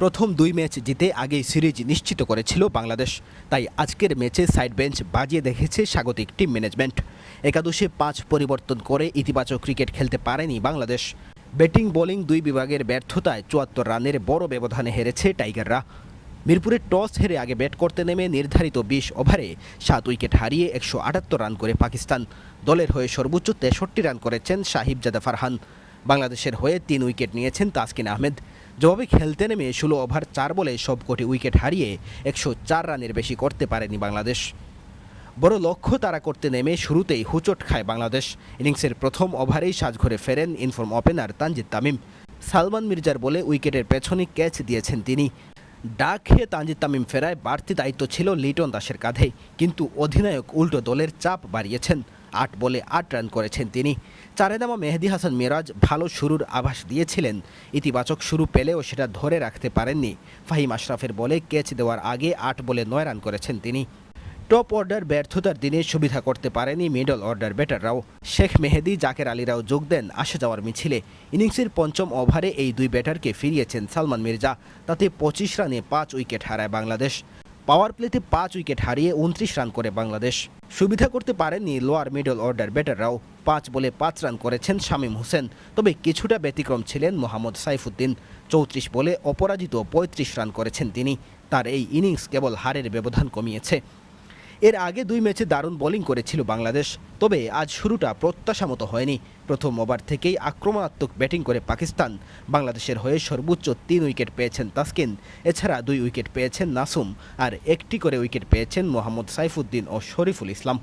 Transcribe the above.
প্রথম দুই ম্যাচ জিতে আগেই সিরিজ নিশ্চিত করেছিল বাংলাদেশ। তাই আজকের ম্যাচে সাইড বেঞ্চ বাজিয়ে দেখেছে স্বাগতিক টিম ম্যানেজমেন্ট। একাদশে পাঁচ পরিবর্তন করে ইতিবাচক ক্রিকেট খেলতে পারেনি বাংলাদেশ। ব্যাটিং, বোলিং দুই বিভাগের ব্যর্থতায় চুয়াত্তর রানের বড় ব্যবধানে হেরেছে টাইগাররা। মিরপুরে টস হেরে আগে ব্যাট করতে নেমে নির্ধারিত বিশ ওভারে সাত উইকেট হারিয়ে একশো আটাত্তর রান করে পাকিস্তান। দলের হয়ে সর্বোচ্চ তেষট্টি রান করেছেন সাহিবজাদা ফারহান। বাংলাদেশের হয়ে তিন উইকেট নিয়েছেন তাসকিন আহমেদ। জবাবে খেলতে নেমে ষোলো ওভার চার বলে সবকটি উইকেট হারিয়ে একশো চার রানের বেশি করতে পারেনি বাংলাদেশ। বড় লক্ষ্য তারা করতে নেমে শুরুতেই হুচট খায় বাংলাদেশ। ইনিংসের প্রথম ওভারেই সাজঘরে ফেরেন ইনফর্ম ওপেনার তানজিদ তামিম। সালমান মির্জার বলে উইকেটের পেছনে ক্যাচ দিয়েছেন তিনি। ডাক খেয়ে তানজিদ তামিম ফেরায় বাড়তি দায়িত্ব ছিল লিটন দাসের কাঁধে, কিন্তু অধিনায়ক উল্টো দলের চাপ বাড়িয়েছেন। আট বলে আট রান করেছেন তিনি। চারে নামা মেহেদি হাসান মিরাজ ভালো শুরুর আভাস দিয়েছিলেন। ইতিবাচক শুরু পেলেও সেটা ধরে রাখতে পারেননি। ফাহিম আশরাফের বলে ক্যাচ দেওয়ার আগে আট বলে নয় রান করেছেন তিনি। টপ অর্ডার ব্যর্থতার দিনে সুবিধা করতে পারেনি মিডল অর্ডার ব্যাটাররাও। শেখ মেহেদি, জাকের আলীরাও যোগ দেন আসা যাওয়ার মিছিলে। ইনিংসের পঞ্চম ওভারে এই দুই ব্যাটারকে ফিরিয়েছেন সালমান মির্জা। তাতে পঁচিশ রানে পাঁচ উইকেট হারায় বাংলাদেশ। পাওয়ার প্লেতে পাঁচ উইকেট হারিয়ে উনত্রিশ রান করে বাংলাদেশ। সুবিধা করতে পারেননি লোয়ার মিডল অর্ডার ব্যাটাররাও। পাঁচ বলে পাঁচ রান করেছেন শামীম হোসেন। তবে কিছুটা ব্যতিক্রম ছিলেন মোহাম্মদ সাইফুদ্দিন। চৌত্রিশ বলে অপরাজিত পঁয়ত্রিশ রান করেছেন তিনি। তার এই ইনিংস কেবল হারের ব্যবধান কমিয়েছে। এর আগে দুই ম্যাচে দারুণ বোলিং করেছিল বাংলাদেশ, তবে আজ শুরুটা প্রত্যাশা মতো হয়নি। প্রথম ওভার থেকেই আক্রমণাত্মক ব্যাটিং করে পাকিস্তান। বাংলাদেশের হয়ে সর্বোচ্চ তিন উইকেট পেয়েছেন তাসকিন। এছাড়া দুই উইকেট পেয়েছেন নাসুম আর একটি করে উইকেট পেয়েছেন মোহাম্মদ সাইফুদ্দিন ও শরীফুল ইসলাম।